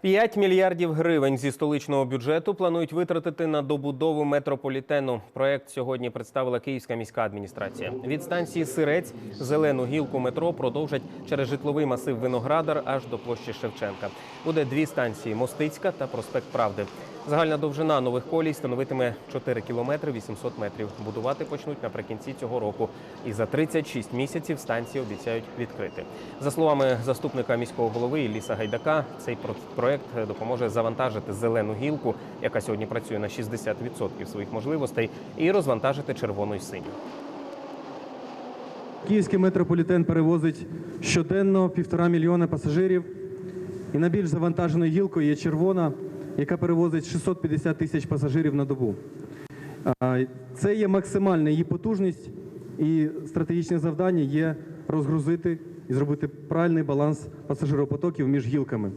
5 мільярдів гривень зі столичного бюджету планують витратити на добудову метрополітену. Проект сьогодні представила Київська міська адміністрація. Від станції Сирець зелену гілку метро продовжать через житловий масив Виноградар аж до площі Шевченка. Буде дві станції Мостицька та проспект Правди. Загальна довжина нових колій становитиме 4 кілометри 800 метрів. Будувати почнуть наприкінці цього року. І за 36 місяців станції обіцяють відкрити. За словами заступника міського голови Ілліса Гайдака, цей про- проект допоможе завантажити зелену гілку, яка сьогодні працює на 60% своїх можливостей, і розвантажити червону й синю. Київський метрополітен перевозить щоденно півтора мільйона пасажирів. І найбільш завантаженою гілкою є червона, яка перевозить 650 тисяч пасажирів на добу. Це є максимальна її потужність, і стратегічне завдання є розгрузити і зробити правильний баланс пасажиропотоків між гілками.